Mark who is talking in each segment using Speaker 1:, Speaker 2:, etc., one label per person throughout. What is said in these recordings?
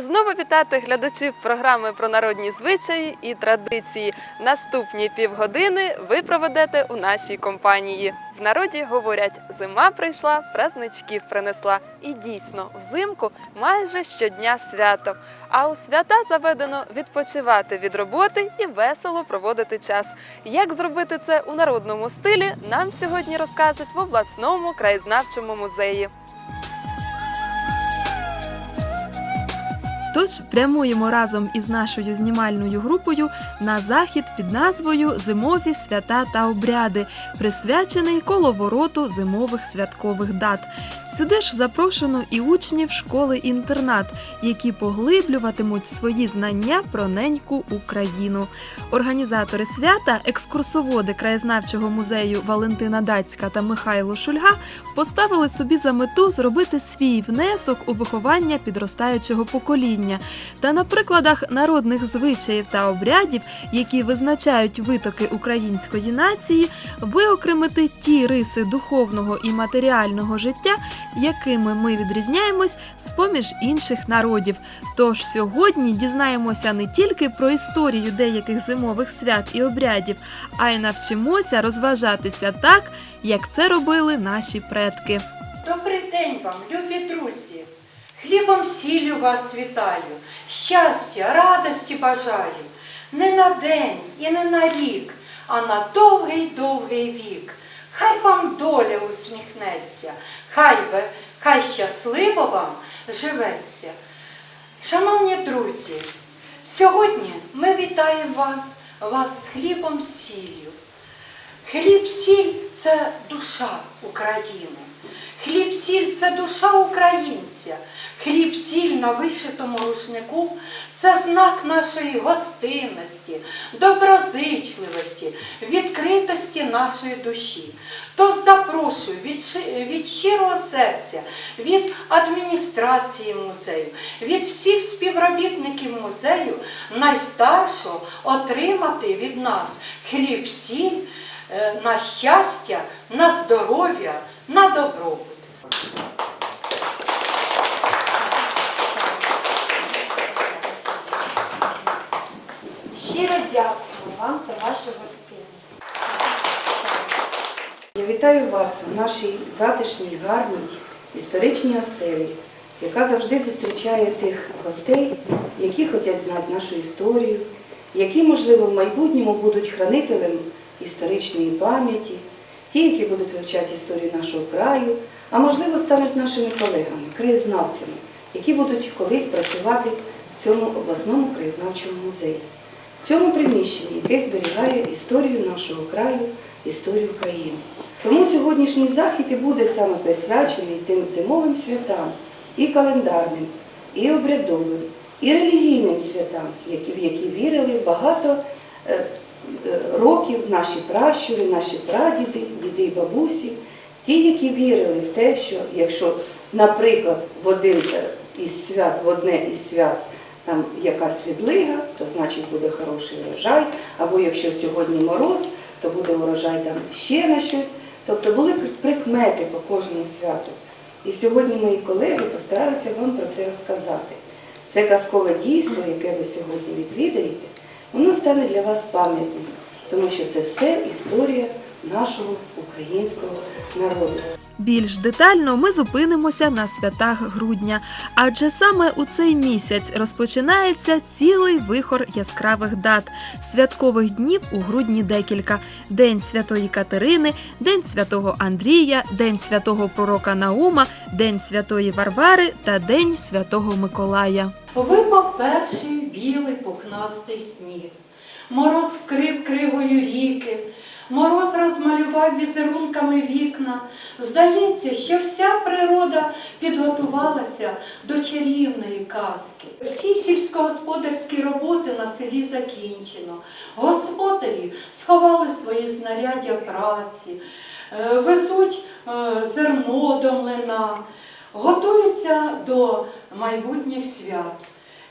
Speaker 1: Знову вітати глядачів програми про народні звичаї і традиції. Наступні півгодини ви проведете у нашій компанії. В народі говорять, зима прийшла, празничків принесла. І дійсно, взимку майже щодня свято. А у свята заведено відпочивати від роботи і весело проводити час. Як зробити це у народному стилі, нам сьогодні розкажуть в обласному краєзнавчому музеї. Тож прямуємо разом із нашою знімальною групою на захід під назвою Зимові свята та обряди, присвячений коловороту зимових святкових дат. Сюди ж запрошено і учнів школи-інтернат, які поглиблюватимуть свої знання про неньку Україну. Організатори свята, екскурсоводи краєзнавчого музею Валентина Дацька та Михайло Шульга поставили собі за мету зробити свій внесок у виховання підростаючого покоління та на прикладах народних звичаїв та обрядів, які визначають витоки української нації, виокремити ті риси духовного і матеріального життя, якими ми відрізняємось з поміж інших народів. Тож сьогодні дізнаємося не тільки про історію деяких зимових свят і обрядів, а й навчимося розважатися так, як це робили наші предки.
Speaker 2: Добрий день вам, любі друзі! Хлібом сіллю вас вітаю, щастя, радості бажаю. Не на день і не на рік, а на довгий-довгий вік. Хай вам доля усміхнеться, хай би, хай щасливо вам живеться. Шановні друзі, сьогодні ми вітаємо вас з хлібом сіллю. Хліб-сіль це душа України. Хліб-сіль це душа українця. Хліб-сіль на вишитому рушнику це знак нашої гостинності, доброзичливості, відкритості нашої душі. Тож запрошую від, від щирого серця, від адміністрації музею, від всіх співробітників музею найстаршого отримати від нас хліб-сіль е, на щастя, на здоров'я, на добробут.
Speaker 3: Щиро дякую вам за вашу гостинність.
Speaker 4: Я вітаю вас у нашій затишній, гарній історичній оселі, яка завжди зустрічає тих гостей, які хочуть знати нашу історію, які, можливо, в майбутньому будуть хранителем історичної пам'яті, ті, які будуть вивчати історію нашого краю, а можливо стануть нашими колегами, краєзнавцями, які будуть колись працювати в цьому обласному краєзнавчому музеї. В цьому приміщенні, яке зберігає історію нашого краю, історію України. Тому сьогоднішній захід і буде саме присвячений тим зимовим святам, і календарним, і обрядовим, і релігійним святам, в які вірили багато е, е, років наші пращури, наші прадіди, діди і бабусі, ті, які вірили в те, що якщо, наприклад, в один е, із свят, в одне із свят там якась відлига, то значить буде хороший урожай, або якщо сьогодні мороз, то буде урожай там ще на щось. Тобто були прикмети по кожному святу. І сьогодні мої колеги постараються вам про це розказати. Це казкове дійство, яке ви сьогодні відвідаєте, воно стане для вас пам'ятним, тому що це все історія нашого українського народу.
Speaker 1: Більш детально ми зупинимося на святах грудня, адже саме у цей місяць розпочинається цілий вихор яскравих дат. Святкових днів у грудні декілька: День Святої Катерини, День Святого Андрія, День святого пророка Наума, День Святої Варвари та День Святого Миколая.
Speaker 2: Випав перший білий пухнастий сніг. Мороз вкрив кривою ріки, мороз розмалював візерунками вікна. Здається, що вся природа підготувалася до чарівної казки. Всі сільськогосподарські роботи на селі закінчено. Господарі сховали свої знаряддя праці, е, везуть е, зерно до млина, готуються до майбутніх свят.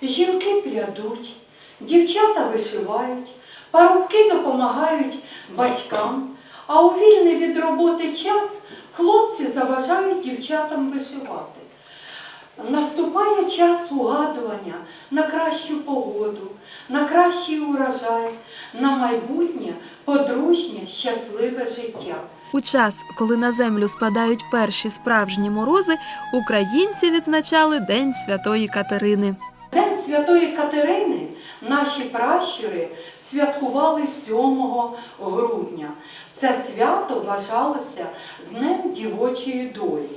Speaker 2: Жінки прядуть, дівчата вишивають, парубки допомагають батькам, а у вільний від роботи час хлопці заважають дівчатам вишивати. Наступає час угадування на кращу погоду, на кращий урожай, на майбутнє подружнє щасливе життя.
Speaker 1: У час, коли на землю спадають перші справжні морози, українці відзначали День Святої Катерини.
Speaker 2: День Святої Катерини наші пращури святкували 7 грудня. Це свято вважалося Днем дівочої долі.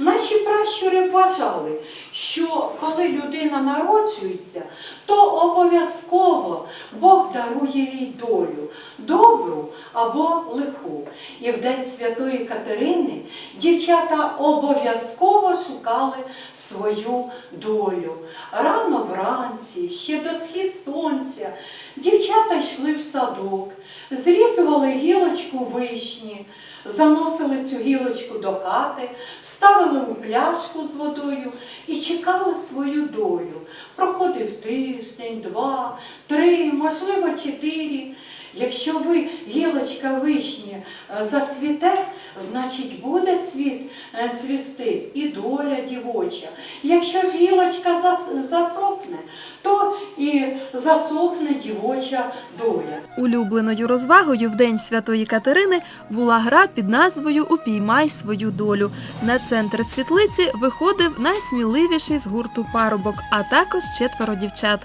Speaker 2: Наші пращури вважали, що коли людина народжується, то обов'язково Бог дарує їй долю, добру або лиху. І в День Святої Катерини дівчата обов'язково шукали свою долю. Рано вранці, ще до схід сонця, дівчата йшли в садок, зрізували гілочку вишні, заносили цю гілочку до хати, ставили у пляшку з водою і чекали свою долю. Проходив тиждень, два, три, можливо, чотири. Якщо ви гілочка вишні е, зацвіте, значить буде цвіт е, цвісти і доля дівоча. Якщо ж гілочка за- засохне, то і засохне дівоча доля.
Speaker 1: Улюбленою розвагою в День Святої Катерини була гра під назвою Упіймай свою долю. На центр світлиці виходив найсміливіший з гурту парубок, а також четверо дівчат.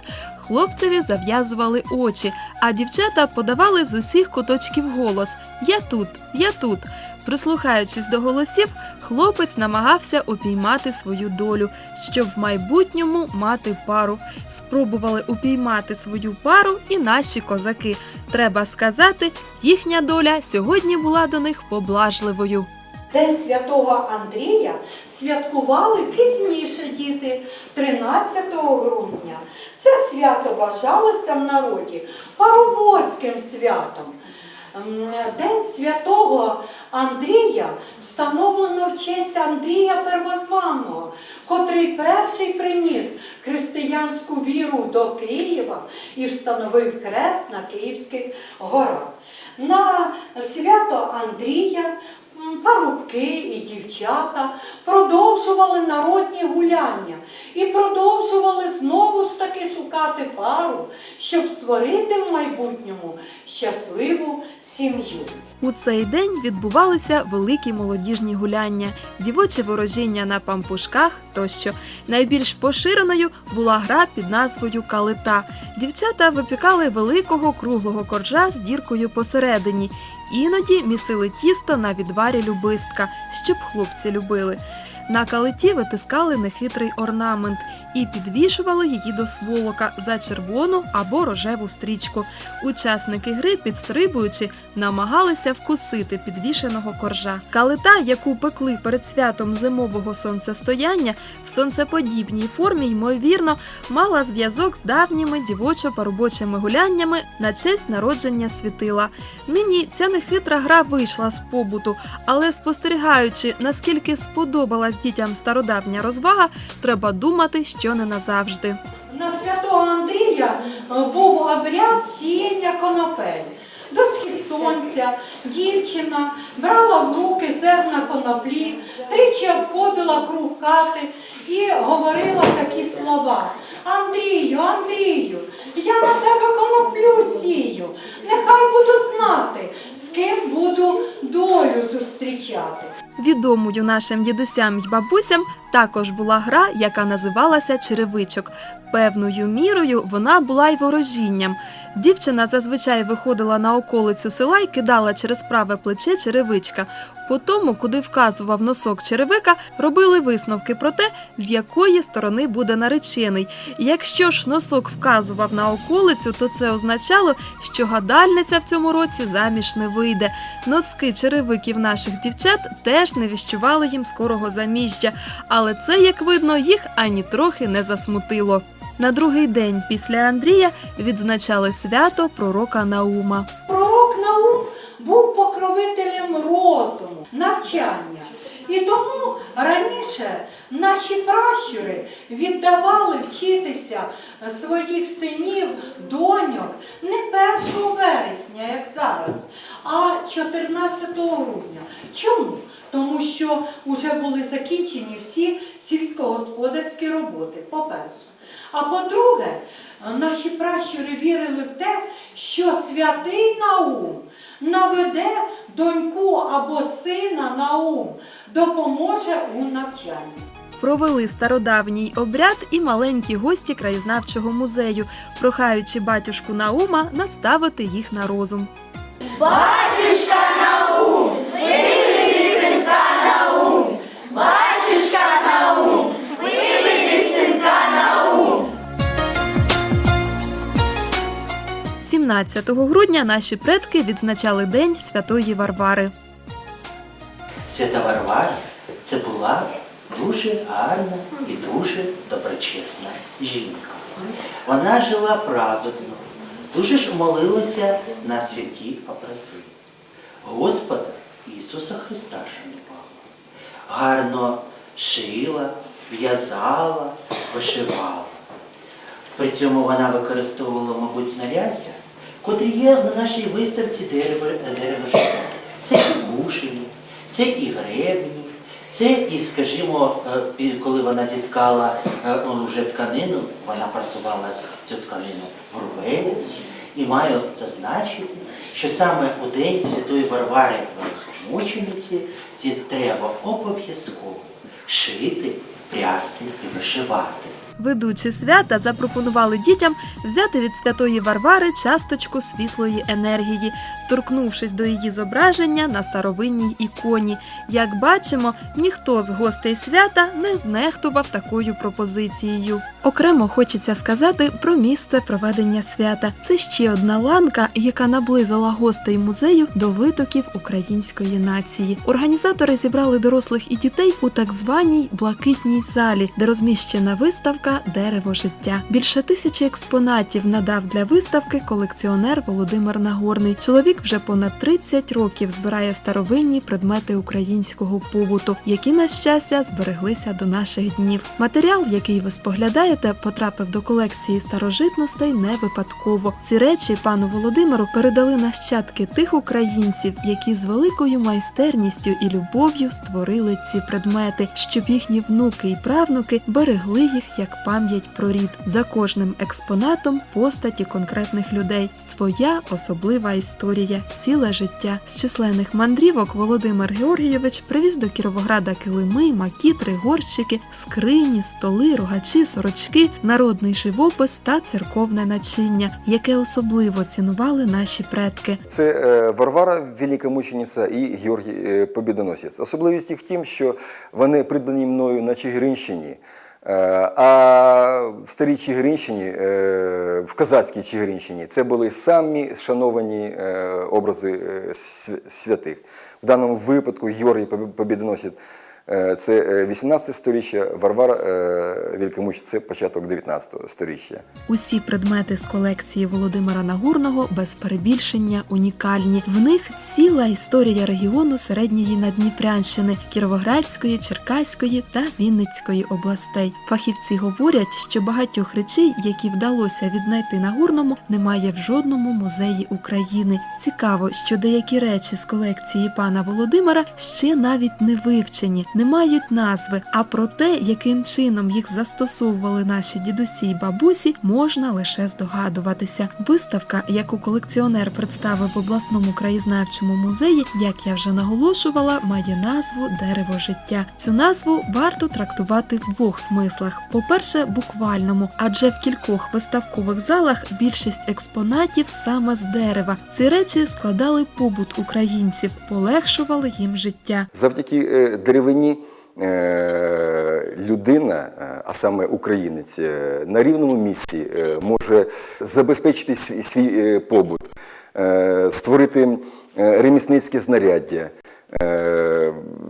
Speaker 1: Хлопцеві зав'язували очі, а дівчата подавали з усіх куточків голос Я тут, я тут. Прислухаючись до голосів, хлопець намагався упіймати свою долю, щоб в майбутньому мати пару. Спробували упіймати свою пару і наші козаки. Треба сказати, їхня доля сьогодні була до них поблажливою.
Speaker 2: День святого Андрія святкували пізніше діти, 13 грудня. Це свято вважалося в народі парубоцьким святом. День святого Андрія встановлено в честь Андрія Первозваного, котрий перший приніс християнську віру до Києва і встановив хрест на Київських горах. На свято Андрія парубки і дівчата продовжували народні гуляння і продовжували знову ж таки шукати пару, щоб створити в майбутньому щасливу сім'ю.
Speaker 1: У цей день відбувалися великі молодіжні гуляння, дівоче ворожіння на пампушках тощо. Найбільш поширеною була гра під назвою Калита. Дівчата випікали великого круглого коржа з діркою посередині. Іноді місили тісто на відварі любистка, щоб хлопці любили. На калиті витискали нехитрий орнамент і підвішували її до сволока за червону або рожеву стрічку. Учасники гри, підстрибуючи, намагалися вкусити підвішеного коржа. Калита, яку пекли перед святом зимового сонцестояння, в сонцеподібній формі, ймовірно, мала зв'язок з давніми дівочо-парубочими гуляннями на честь народження світила. Нині ця нехитра гра вийшла з побуту, але спостерігаючи, наскільки сподобалась дітям стародавня розвага, треба думати, що не назавжди.
Speaker 2: На святого Андрія е, був обряд сіяння конопель. До схід сонця дівчина брала в руки зерна коноплі, тричі обходила круг хати і говорила такі слова. Андрію, Андрію, я на тебе коноплю сію. Нехай буду знати, з ким буду долю зустрічати.
Speaker 1: Відомою нашим дідусям й бабусям також була гра, яка називалася черевичок. Певною мірою вона була й ворожінням. Дівчина зазвичай виходила на околицю села і кидала через праве плече черевичка. По тому, куди вказував носок черевика, робили висновки про те, з якої сторони буде наречений. Якщо ж носок вказував на околицю, то це означало, що гадальниця в цьому році заміж не вийде. Носки черевиків наших дівчат теж не віщували їм скорого заміжжя, але це, як видно, їх ані трохи не засмутило. На другий день після Андрія відзначали свято пророка Наума.
Speaker 2: Пророк Наум був покровителем розуму, навчання. І тому раніше наші пращури віддавали вчитися своїх синів, доньок не 1 вересня, як зараз, а 14 грудня. Чому? Тому що вже були закінчені всі сільськогосподарські роботи, по-перше. А по-друге, наші пращури вірили в те, що святий Наум наведе доньку або сина на ум, допоможе у навчанні.
Speaker 1: Провели стародавній обряд і маленькі гості краєзнавчого музею, прохаючи батюшку Наума наставити їх на розум. – 17 грудня наші предки відзначали День Святої Варвари.
Speaker 5: Свята Варвара це була дуже гарна і дуже доброчесна жінка. Вона жила праведно, дуже ж молилася на святі образи. Господа Ісуса Христа шанувала. Гарно шила, в'язала, вишивала. При цьому вона використовувала, мабуть, знаряддя, котрі є на нашій виставці дерево, життя. Це і кушені, це і гребні, це і, скажімо, е, коли вона зіткала е, ну, вже тканину, вона прасувала цю тканину в рубелі. І маю зазначити, що саме у День Святої Варвари мучениці ці треба обов'язково шити, прясти і вишивати.
Speaker 1: Ведучі свята запропонували дітям взяти від святої Варвари часточку світлої енергії, торкнувшись до її зображення на старовинній іконі. Як бачимо, ніхто з гостей свята не знехтував такою пропозицією. Окремо хочеться сказати про місце проведення свята. Це ще одна ланка, яка наблизила гостей музею до витоків української нації. Організатори зібрали дорослих і дітей у так званій блакитній залі, де розміщена виставка Дерево життя. Більше тисячі експонатів надав для виставки колекціонер Володимир Нагорний. Чоловік вже понад 30 років збирає старовинні предмети українського побуту, які на щастя збереглися до наших днів. Матеріал, який ви споглядаєте, потрапив до колекції старожитностей не випадково. Ці речі пану Володимиру передали нащадки тих українців, які з великою майстерністю і любов'ю створили ці предмети, щоб їхні внуки і правнуки берегли їх як пам'ять про рід. За кожним експонатом постаті конкретних людей, своя особлива історія, ціле життя. З численних мандрівок Володимир Георгійович привіз до Кіровограда килими, макітри, горщики, скрині, столи, рогачі, сорочки, народний живопис та церковне начиння, яке особливо цінували наші предки.
Speaker 6: Це е, Варвара Великомучениця і Георгій е, Побідоносець. Особливість їх в тім, що вони придбані мною на Чигиринщині. Е, А в старій Чигиринщині, е, в казацькій Чигиринщині, це були самі шановані е, образи святих. В даному випадку Георгій Побі- Побідоносець це е, 18 сторіччя, Варвара е, Великомучениця – це початок 19 сторіччя.
Speaker 1: Усі предмети з колекції Володимира Нагурного без перебільшення унікальні. В них ціла історія регіону середньої Надніпрянщини, Кіровоградської, Черкаської та Вінницької областей. Фахівці говорять, що багатьох речей, які вдалося віднайти Нагурному, немає в жодному музеї України. Цікаво, що деякі речі з колекції пана Володимира ще навіть не вивчені, не мають назви. А про те, яким чином їх застосовували наші дідусі й бабусі, можна лише здогадуватися. Виставка, яку колекціонер представив в обласному краєзнавчому музеї, як я вже наголошувала, має назву Дерево життя. Цю назву варто трактувати в двох смислах: по-перше, буквальному, адже в кількох виставкових залах більшість експонатів саме з дерева. Ці речі складали побут українців, полегшували їм життя.
Speaker 6: Завдяки е, деревині е, людина, е, а саме українець, е, на рівному місці може забезпечити свій, побут, створити ремісницьке знаряддя,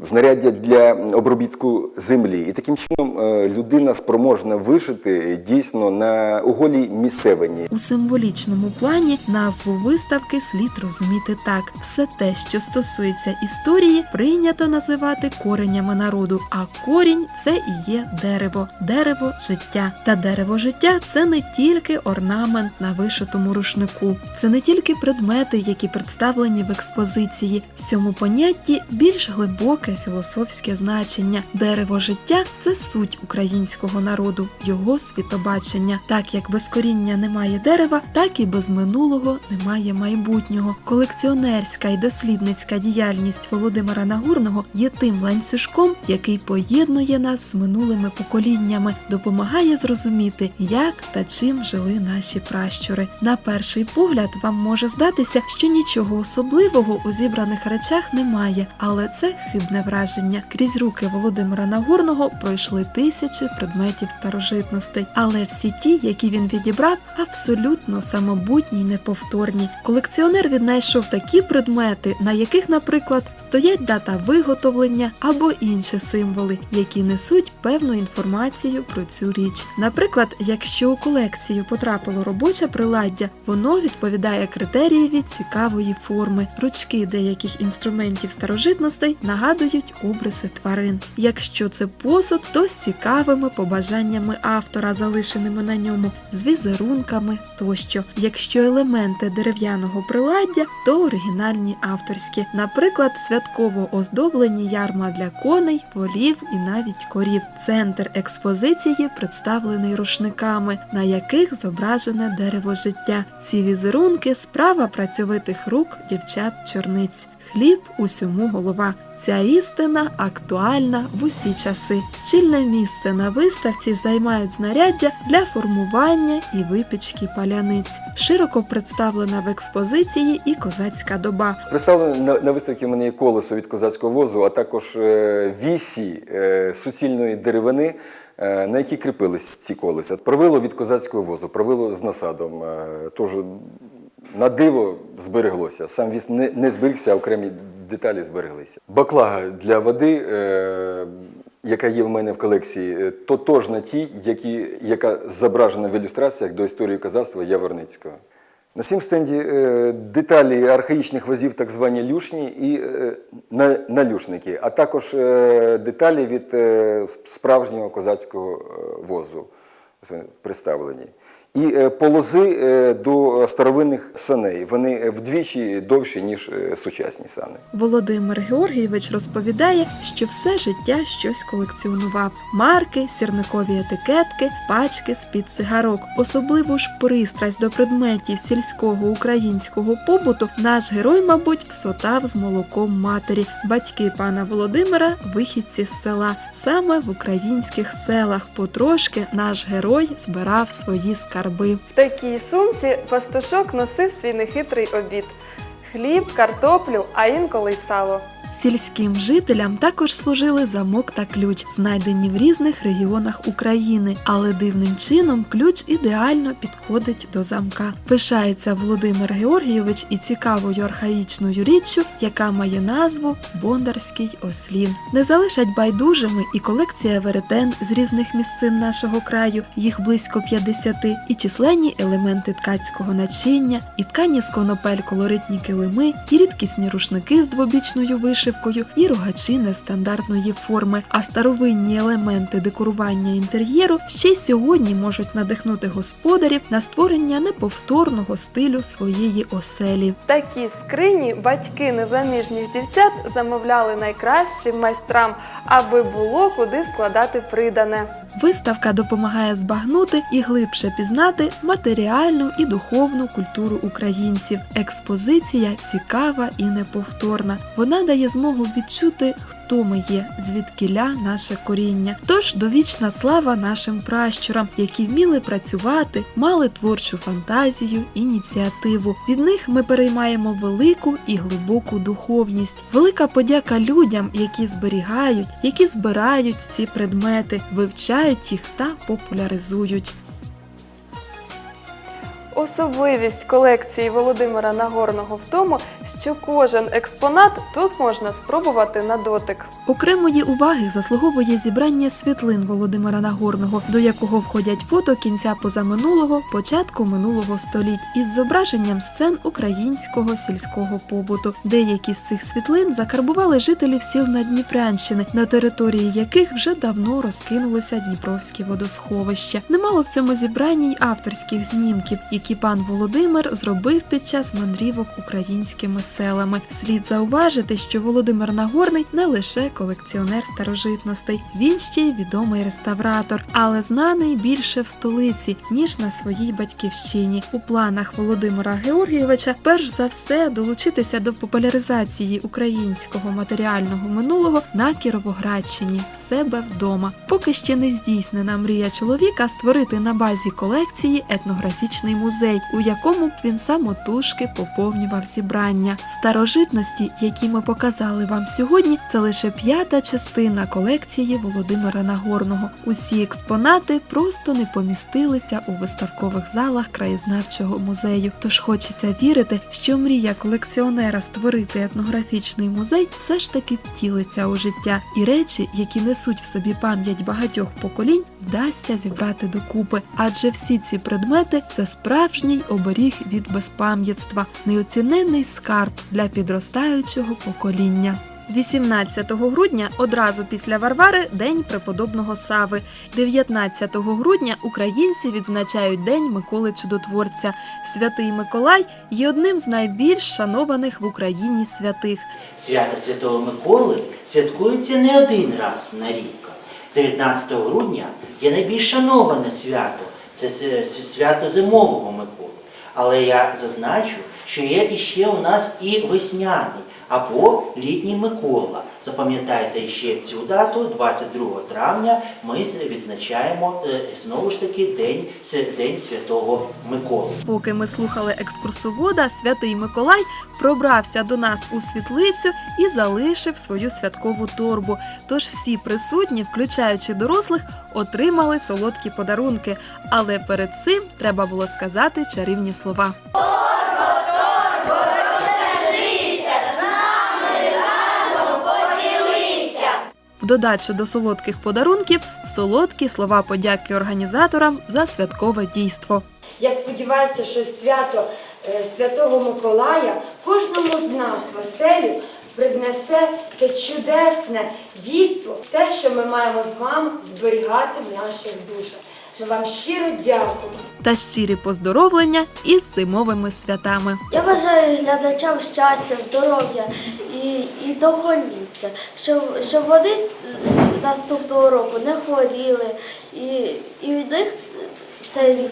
Speaker 6: знаряддя для обробітку землі. І таким чином е, людина спроможна вижити дійсно на у голій місцевині.
Speaker 1: У символічному плані назву виставки слід розуміти так: все те, що стосується історії, прийнято називати коренями народу. А корінь це і є дерево, дерево життя. Та дерево життя це не тільки орнамент на вишитому рушнику, це не тільки предмети, які представлені в експозиції. В цьому понятті більш глибоке філософське значення. Дерево життя це суть українського народу, його світобачення. Так як без коріння немає дерева, так і без минулого немає майбутнього. Колекціонерська і дослідницька діяльність Володимира Нагурного є тим ланцюжком, який поєднує нас з минулими поколіннями, допомагає зрозуміти, як та чим жили наші пращури. На перший погляд вам може здатися, що нічого особливого у зібраних речах немає, але це хибне враження. Крізь руки Володимира Нагорного пройшли тисячі предметів старожитностей, але всі ті, які він відібрав, абсолютно самобутні й неповторні. Колекціонер віднайшов такі предмети, на яких, наприклад, стоять дата виготовлення або інші символи, які несуть певну інформацію про цю річ. Наприклад, якщо у колекцію потрапило робоче приладдя, воно відповідає критерієві цікавої форми. Ручки деяких інструментів старожитностей нагадують обриси тварин. Якщо це посуд, то з цікавими побажаннями автора, залишеними на ньому, з візерунками тощо. Якщо елементи дерев'яного приладдя, то оригінальні авторські, наприклад, святково оздоблені ярма для коней, волів і навіть корів. Центр експозиції представлений рушниками, на яких зображене дерево життя. Ці візерунки справа працьовитих рук дівчат-чорниць. Хліб усьому голова. Ця істина актуальна в усі часи. Чільне місце на виставці займають знаряддя для формування і випічки паляниць. Широко представлена в експозиції і козацька доба.
Speaker 6: Представлено на, виставці в мене колесо від козацького возу, а також е, вісі е, суцільної деревини, е, на які кріпились ці колеса. Провило від козацького возу, провило з насадом. Тож на диво збереглося. Сам віз не, не зберігся, а окремі деталі збереглися. Баклага для води. Е, яка є в мене в колекції, е, тотожна тій, які, яка зображена в ілюстраціях до історії козацтва Яворницького. На цім стенді е, деталі архаїчних возів, так звані люшні і е, на- налюшники, а також е, деталі від е, справжнього козацького е, возу вони представлені. І е, полози е, до старовинних саней. Вони е, вдвічі довші, ніж сучасні сани.
Speaker 1: Володимир Георгійович розповідає, що все життя щось колекціонував: марки, сірникові етикетки, пачки з-під цигарок. Особливу ж пристрасть до предметів сільського українського побуту наш герой, мабуть, всотав з молоком матері. Батьки пана Володимира вихідці з села. Саме в українських селах потрошки наш герой збирав свої скарби.
Speaker 7: В такій сумці пастушок носив свій нехитрий обід: хліб, картоплю, а інколи й сало.
Speaker 1: Сільським жителям також служили замок та ключ, знайдені в різних регіонах України, але дивним чином ключ ідеально підходить до замка. Пишається Володимир Георгійович і цікавою архаїчною річчю, яка має назву Бондарський ослін. Не залишать байдужими і колекція веретен з різних місцин нашого краю, їх близько 50, і численні елементи ткацького начиння, і ткані з конопель колоритні килими, і рідкісні рушники з двобічною вишивкою, і рогачі нестандартної форми. А старовинні елементи декорування інтер'єру ще й сьогодні можуть надихнути господарів на створення неповторного стилю своєї оселі.
Speaker 7: Такі скрині батьки незаміжніх дівчат замовляли найкращим майстрам, аби було куди складати придане.
Speaker 1: Виставка допомагає збагнути і глибше пізнати матеріальну і духовну культуру українців. Експозиція цікава і неповторна. Вона дає змогу відчути, хто ми є, звідкіля наше коріння. Тож довічна слава нашим пращурам, які вміли працювати, мали творчу фантазію, ініціативу. Від них ми переймаємо велику і глибоку духовність. Велика подяка людям, які зберігають, які збирають ці предмети, вивчають їх та популяризують.
Speaker 7: Особливість колекції Володимира Нагорного в тому, що кожен експонат тут можна спробувати на дотик.
Speaker 1: Окремої уваги заслуговує зібрання світлин Володимира Нагорного, до якого входять фото кінця позаминулого, початку минулого століть із зображенням сцен українського сільського побуту. Деякі з цих світлин закарбували жителів сіл Надніпрянщини, на території яких вже давно розкинулися дніпровські водосховища. Немало в цьому зібранні й авторських знімків, які пан Володимир зробив під час мандрівок українськими селами. Слід зауважити, що Володимир Нагорний не лише колекціонер старожитностей, він ще й відомий реставратор, але знаний більше в столиці ніж на своїй батьківщині. У планах Володимира Георгійовича перш за все долучитися до популяризації українського матеріального минулого на Кіровоградщині в себе вдома. Поки ще не здійснена мрія чоловіка створити на базі колекції етнографічний музей, у якому б він самотужки поповнював зібрання. Старожитності, які ми показали вам сьогодні, це лише п'ята частина колекції Володимира Нагорного. Усі експонати просто не помістилися у виставкових залах краєзнавчого музею. Тож хочеться вірити, що мрія колекціонера створити етнографічний музей все ж таки втілиться у життя, і речі, які несуть в собі пам'ять багатьох поколінь, вдасться зібрати докупи. Адже всі ці предмети це справжній оберіг від безпам'ятства, неоціненний скарб для підростаючого покоління. 18 грудня, одразу після Варвари, День преподобного Сави. 19 грудня українці відзначають День Миколи Чудотворця. Святий Миколай є одним з найбільш шанованих в Україні святих.
Speaker 5: Свято Святого Миколи святкується не один раз на рік. 19 грудня є найбільш шановане свято. Це свято зимового Миколи. Але я зазначу, що є іще у нас і весняний або літній Микола. Запам'ятайте ще цю дату, 22 травня, ми відзначаємо е, знову ж таки День, День Святого Миколи.
Speaker 1: Поки ми слухали екскурсовода, святий Миколай пробрався до нас у світлицю і залишив свою святкову торбу. Тож всі присутні, включаючи дорослих, отримали солодкі подарунки. Але перед цим треба було сказати чарівні слова. В додачу до солодких подарунків солодкі слова подяки організаторам за святкове дійство.
Speaker 3: Я сподіваюся, що свято е, Святого Миколая кожному з нас в оселю привнесе те чудесне дійство, те, що ми маємо з вами зберігати в наших душах. Ми вам щиро дякуємо.
Speaker 1: та щирі поздоровлення із зимовими святами.
Speaker 8: Я бажаю глядачам щастя, здоров'я і, довголіття, щоб, щоб вони наступного року не хворіли, і, і в них цей рік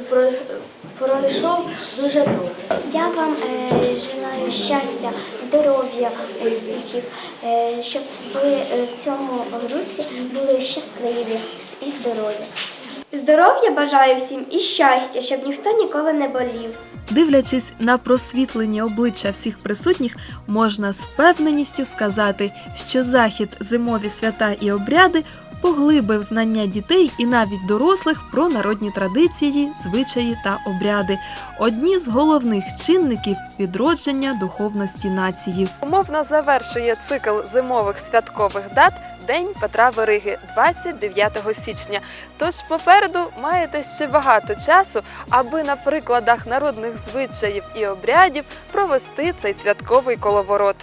Speaker 8: пройшов дуже добре.
Speaker 9: Я вам е, желаю щастя, здоров'я, успіхів, е, щоб ви е, в цьому році були щасливі і здорові. Здоров'я бажаю всім і щастя, щоб ніхто ніколи не болів.
Speaker 1: Дивлячись на просвітлені обличчя всіх присутніх, можна з впевненістю сказати, що захід зимові свята і обряди поглибив знання дітей і навіть дорослих про народні традиції, звичаї та обряди одні з головних чинників відродження духовності нації.
Speaker 7: Умовно завершує цикл зимових святкових дат День Петра Вериги 29 січня. Тож попереду маєте ще багато часу, аби на прикладах народних звичаїв і обрядів провести цей святковий коловорот.